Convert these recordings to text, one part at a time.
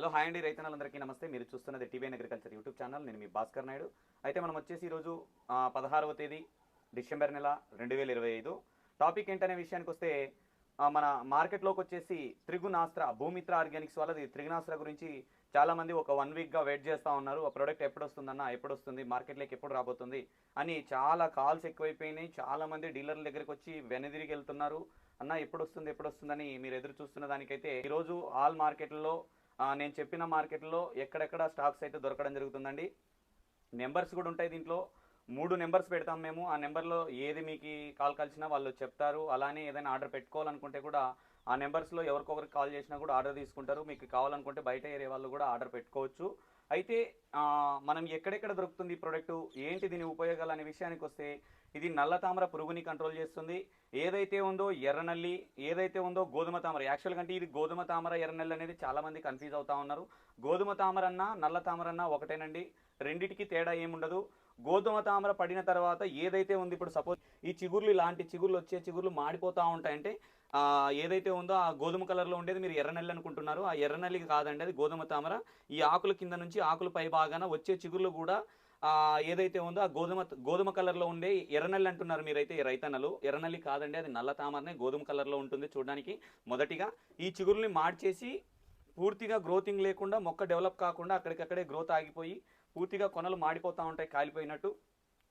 Hello hi అండి. రైతనాలందరికీ నమస్తే. మీరు చూస్తున్నది టీవీ అగ్రికల్చర్ యూట్యూబ్ ఛానల్. నేను మీ భాస్కర్ నాయుడు. అయితే మనం వచ్చేసి ఈరోజు పదహారవ తేదీ డిసెంబర్ నెల రెండు వేల ఇరవై ఐదు. టాపిక్ ఏంటనే విషయానికి వస్తే మన మార్కెట్లోకి వచ్చేసి త్రిగుణాస్త్ర భూమిత్ర ఆర్గానిక్స్ వాళ్ళది త్రిగుణాస్త్ర గురించి చాలా మంది ఒక వన్ వీక్గా వెయిట్ చేస్తూ ఉన్నారు. ఆ ప్రోడక్ట్ ఎప్పుడు వస్తుందన్న ఎప్పుడు వస్తుంది మార్కెట్లోకి ఎప్పుడు రాబోతుంది అని చాలా కాల్స్ ఎక్కువైపోయినాయి. చాలా మంది డీలర్ల దగ్గరికి వచ్చి వెనదిరిగి వెళ్తున్నారు. అన్న ఎప్పుడు వస్తుంది ఎప్పుడు వస్తుందని మీరు ఎదురు చూస్తున్న దానికైతే ఈరోజు ఆల్ మార్కెట్లలో నేను చెప్పిన మార్కెట్లో ఎక్కడెక్కడ స్టాక్స్ అయితే దొరకడం జరుగుతుందండి. నెంబర్స్ కూడా ఉంటాయి దీంట్లో. మూడు నెంబర్స్ పెడతాం మేము. ఆ నెంబర్లో ఏది మీకు కాల్ కలిసినా వాళ్ళు చెప్తారు. అలానే ఏదైనా ఆర్డర్ పెట్టుకోవాలనుకుంటే కూడా ఆ నెంబర్స్లో ఎవరికొకరికి కాల్ చేసినా కూడా ఆర్డర్ తీసుకుంటారు. మీకు కావాలనుకుంటే బయట ఏరియా వాళ్ళు కూడా ఆర్డర్ పెట్టుకోవచ్చు. అయితే మనం ఎక్కడెక్కడ దొరుకుతుంది ఈ ప్రోడక్ట్ ఏంటి దీని ఉపయోగాలు అనే విషయానికి వస్తే ఇది నల్ల తామర పురుగుని కంట్రోల్ చేస్తుంది. ఏదైతే ఉందో ఎర్రనల్లి ఏదైతే ఉందో గోధుమ తామర. యాక్చువల్గా అంటే ఇది గోధుమ తామర ఎర్రనల్లి అనేది చాలామంది కన్ఫ్యూజ్ అవుతా ఉన్నారు. గోధుమ తామర అన్న నల్ల తామర అన్న ఒకటేనండి. రెండిటికి తేడా ఏముండదు. గోధుమ తామర పడిన తర్వాత ఏదైతే ఉంది ఇప్పుడు సపోజ్ ఈ చిగుర్లు ఇలాంటి చిగుర్లు వచ్చే చిగుర్లు మాడిపోతూ ఉంటాయంటే ఏదైతే ఉందో ఆ గోధుమ కలర్లో ఉండేది మీరు ఎర్రనల్లి అనుకుంటున్నారు. ఆ ఎర్రనల్లికి కాదండి అది గోధుమ తామర. ఈ ఆకుల కింద నుంచి ఆకుల పై భాగాన వచ్చే చిగుర్లు కూడా ఏదైతే ఉందో ఆ గోధుమ గోధుమ కలర్లో ఉండే ఎర్రనల్లి అంటున్నారు మీరైతే ఈ రైతన్నలు. ఎర్రనల్లి కాదండి అది నల్ల తామరనే గోధుమ కలర్లో ఉంటుంది చూడడానికి. మొదటిగా ఈ చిగురుని మార్చేసి పూర్తిగా గ్రోతింగ్ లేకుండా మొక్క డెవలప్ కాకుండా అక్కడికక్కడే గ్రోత్ ఆగిపోయి పూర్తిగా కొనలు మాడిపోతూ ఉంటాయి కాలిపోయినట్టు.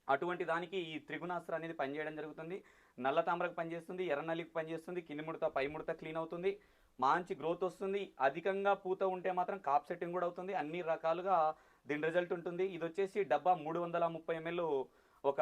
అటువంటి దానికి ఈ త్రిగుణాస్త్ర అనేది పనిచేయడం జరుగుతుంది. నల్ల తామరకు పనిచేస్తుంది ఎర్రనల్లికి పనిచేస్తుంది కింది ముడత పై ముడత క్లీన్ అవుతుంది. మంచి గ్రోత్ వస్తుంది. అధికంగా పూత ఉంటే మాత్రం కాప్ సెట్టింగ్ కూడా అవుతుంది. అన్ని రకాలుగా దీని రిజల్ట్ ఉంటుంది. ఇది వచ్చేసి డబ్బా మూడు వందల ముప్పై ఎంఎల్ ఒక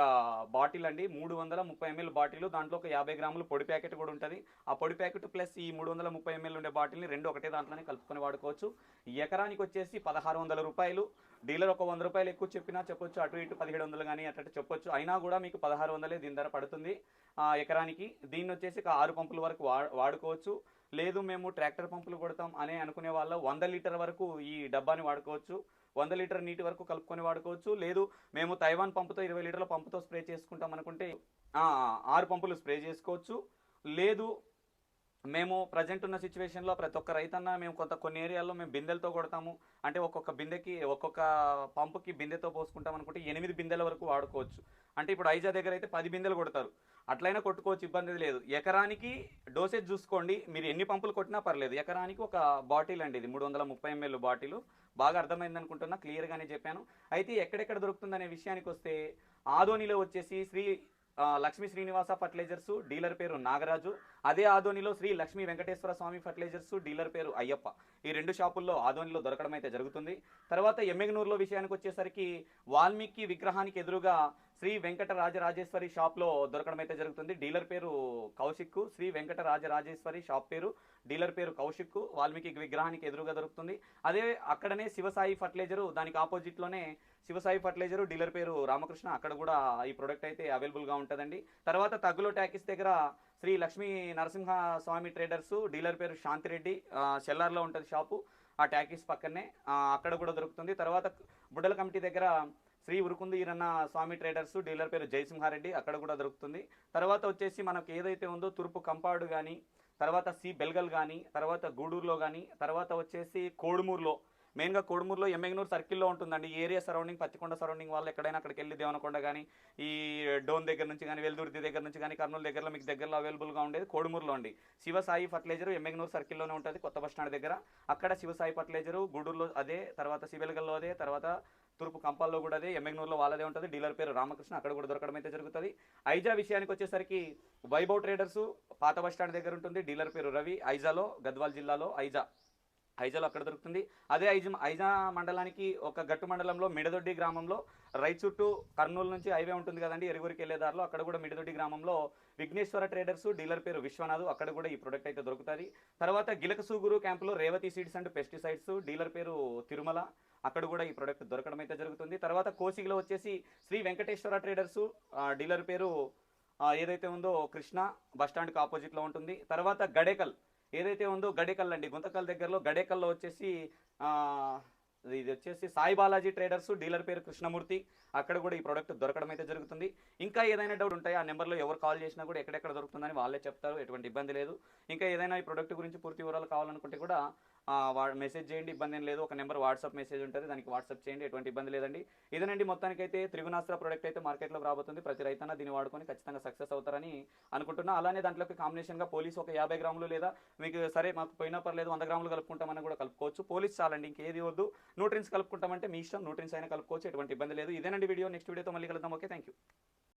బాటిల్ అండి మూడు వందల ముప్పై ఎంఎల్ బాటిల్ దాంట్లో ఒక యాభై గ్రాములు పొడి ప్యాకెట్ కూడా ఉంటుంది. ఆ పొడి ప్యాకెట్ ప్లస్ ఈ మూడు వందల ముప్పై ఎంఎల్ ఉండే బాటిల్ని రెండు ఒకటే దాంట్లోనే కలుపుకొని వాడుకోవచ్చు. ఎకరానికి వచ్చేసి పదహారు వందల రూపాయలు. డీలర్ ఒక వంద రూపాయలు ఎక్కువ చెప్పినా చెప్పొచ్చు అటు ఇటు పదిహేడు వందలు కానీ అట్లా చెప్పొచ్చు. అయినా కూడా మీకు పదహారు వందలే దీని ధర పడుతుంది. ఆ, ఎకరానికి దీన్ని వచ్చేసి ఒక ఆరు పంపుల వరకు వా వాడుకోవచ్చు. లేదు మేము ట్రాక్టర్ పంపులు కొడతాం అనే అనుకునే వాళ్ళు. వంద లీటర్ వరకు ఈ డబ్బాని వాడుకోవచ్చు. వంద లీటర్ నీటి వరకు కలుపుకొని వాడుకోవచ్చు. లేదు మేము తైవాన్ పంపుతో ఇరవై లీటర్ల పంపుతో స్ప్రే చేసుకుంటాం అనుకుంటే ఆరు పంపులు స్ప్రే చేసుకోవచ్చు. లేదు మేము ప్రజెంట్ ఉన్న సిచ్యువేషన్లో ప్రతి ఒక్క రైతన్న మేము కొంత కొన్ని ఏరియాల్లో మేము బిందెలతో కొడతాము. అంటే ఒక్కొక్క బిందెకి ఒక్కొక్క పంపుకి బిందెతో పోసుకుంటాం అనుకుంటే ఎనిమిది బిందెల వరకు వాడుకోవచ్చు. అంటే ఇప్పుడు ఐజా దగ్గర అయితే పది బిందెలు కొడతారు. అట్లయినా కొట్టుకోవచ్చు ఇబ్బంది లేదు. ఎకరానికి డోసేజ్ చూసుకోండి. మీరు ఎన్ని పంపులు కొట్టినా పర్లేదు. ఎకరానికి ఒక బాటిల్ అండి ఇది. మూడు వందల ముప్పై ఎంఎల్ బాటిల్. బాగా అర్థమైంది అనుకుంటున్నా క్లియర్గానే చెప్పాను. అయితే ఎక్కడెక్కడ దొరుకుతుందనే విషయానికి వస్తే ఆదోనిలో వచ్చేసి శ్రీ లక్ష్మీ శ్రీనివాస ఫర్టిలైజర్స్ డీలర్ పేరు నాగరాజు. అదే ఆదోనిలో శ్రీ లక్ష్మీ వెంకటేశ్వర స్వామి ఫర్టిలైజర్స్ డీలర్ పేరు అయ్యప్ప. ఈ రెండు షాపుల్లో ఆదోనిలో దొరకడం అయితే జరుగుతుంది. తర్వాత ఎమ్మెగనూరులో విషయానికి వచ్చేసరికి వాల్మీకి విగ్రహానికి ఎదురుగా శ్రీ వెంకట రాజరాజేశ్వరి షాప్లో దొరకడం అయితే జరుగుతుంది. డీలర్ పేరు కౌశిక్ శ్రీ వెంకట రాజరాజేశ్వరి షాప్ పేరు డీలర్ పేరు కౌశిక్ వాల్మీకి విగ్రహానికి ఎదురుగా దొరుకుతుంది. అదే అక్కడనే శివసాయి ఫర్టిలైజరు దానికి ఆపోజిట్లోనే శివసాయి ఫర్టిలైజరు డీలర్ పేరు రామకృష్ణ. అక్కడ కూడా ఈ ప్రోడక్ట్ అయితే అవైలబుల్గా ఉంటుందండి. తర్వాత తగ్గులో ట్యాకిస్ దగ్గర శ్రీ లక్ష్మీ నరసింహ స్వామి ట్రేడర్స్ డీలర్ పేరు శాంతిరెడ్డి షెల్లార్లో ఉంటుంది షాపు. ఆ ట్యాకిస్ పక్కనే అక్కడ కూడా దొరుకుతుంది. తర్వాత బుడ్డల కమిటీ దగ్గర శ్రీ ఉరుకుంది ఈరన్న స్వామి ట్రేడర్స్ డీలర్ పేరు జయసింహారెడ్డి అక్కడ కూడా దొరుకుతుంది. తర్వాత వచ్చేసి మనకు ఏదైతే ఉందో తూర్పు కంపాడు కానీ తర్వాత సి బెల్గల్ కానీ తర్వాత గూడూరులో కానీ తర్వాత వచ్చేసి కోడుమూరులో. మెయిన్గా కోడుమూరులో ఎమ్మెగ్నూరు సర్కిల్లో ఉంటుందండి. ఈ ఏరియా సరౌండింగ్ పత్తికొండ సరౌండింగ్ వాళ్ళు ఎక్కడైనా అక్కడికి వెళ్ళి దేవనకొండ కానీ ఈ డోన్ దగ్గర నుంచి కానీ వెల్దుర్తి దగ్గర నుంచి కానీ కర్నూలు దగ్గరలో మీకు దగ్గరలో అవైలబుల్గా ఉండేది కోడుమూరులో అండి. శివసాయి ఫర్టిలైజర్ ఎమ్మెగ్నూరు సర్కిల్లోనే ఉంటుంది కొత్త బస్ స్టాండ్ దగ్గర. అక్కడ శివసాయి ఫర్టిలైజరు గూడూరులో అదే తర్వాత సిబెల్గల్లో అదే తర్వాత తూర్పు కంపాల్లో కూడా అదే ఎమ్మెగ్నూరులో వాళ్ళదే ఉంటుంది డీలర్ పేరు రామకృష్ణ అక్కడ కూడా దొరకడం అయితే జరుగుతుంది. ఐజా విషయానికి వచ్చేసరికి వైభవ్ ట్రేడర్స్ పాత బస్ స్టాండ్ దగ్గర ఉంటుంది డీలర్ పేరు రవి ఐజాలో గద్వాల్ జిల్లాలో ఐజా. ఐజాలో అక్కడ దొరుకుతుంది. అదే ఐజా ఐజా మండలానికి ఒక గట్టు మండలంలో మిడదొడ్డి గ్రామంలో రైచుట్టు కర్నూలు నుంచి హైవే ఉంటుంది కదండి ఎరుగురికి వెళ్ళే దారిలో అక్కడ కూడా మిడదొడ్డి గ్రామంలో విఘ్నేశ్వర ట్రేడర్స్ డీలర్ పేరు విశ్వనాథ్ అక్కడ కూడా ఈ ప్రొడక్ట్ అయితే దొరుకుతుంది. తర్వాత గిలకసూగురు క్యాంపులో Revathi seeds and pesticides dealer పేరు తిరుమల అక్కడ కూడా ఈ ప్రోడక్ట్ దొరకడం అయితే జరుగుతుంది. తర్వాత కోసిగిలో వచ్చేసి శ్రీ వెంకటేశ్వర ట్రేడర్స్ డీలర్ పేరు ఏదైతే ఉందో కృష్ణ బస్ స్టాండ్కి ఆపోజిట్లో ఉంటుంది. తర్వాత గడేకల్ ఏదైతే ఉందో గడేకల్ అండి గుంతకల్ దగ్గరలో గడేకల్లో వచ్చేసి ఇది వచ్చేసి సాయి బాలాజీ ట్రేడర్స్ డీలర్ పేరు కృష్ణమూర్తి. అక్కడ కూడా ఈ ప్రోడక్ట్ దొరకడం అయితే జరుగుతుంది. ఇంకా ఏదైనా డౌట్ ఉంటాయి ఆ నెంబర్లో ఎవరు కాల్ చేసినా కూడా ఎక్కడెక్కడ దొరుకుతుందని వాళ్ళే చెప్తారు. ఎటువంటి ఇబ్బంది లేదు. ఇంకా ఏదైనా ఈ ప్రోడక్ట్ గురించి పూర్తి వివరాలు కావాలనుకుంటే కూడా మెసేజ్ చేయండి ఇబ్బంది ఏం లేదు. ఒక నెంబర్ వాట్సాప్ మెసేజ్ ఉంటుంది దానికి వాట్సాప్ చేయండి ఎటువంటి ఇబ్బంది లేదండి. ఇదేనండి మొత్తానికైతే త్రిగుణాస్త్ర ప్రోడక్ట్ అయితే మార్కెట్లో రాబోతుంది. ప్రతి రైతన్న దీన్ని వాడుకొని ఖచ్చితంగా సక్సెస్ అవుతారని అనుకుంటున్నా. అలానే దాంట్లోకి కాంబినేషన్గా పోలీస్ ఒక యాభై గ్రాములు లేదా మీకు సరే మాకు పోయినా పర్లేదు వంద గ్రాములు కలుపుకుంటామని కూడా కలుపుకోవచ్చు. పోలీస్ చాలండి ఇంకేది వద్దు. న్యూట్రిన్స్ కలుపుకుంటామంటే మీ ఇష్టం. న్యూట్రిన్స్ అయినా కలుపుకోవచ్చు ఎటువంటి ఇబ్బంది లేదు. ఇదేనండి వీడియో. నెక్స్ట్ వీడియోతో మళ్ళీ కలుద్దాం. Okay thank you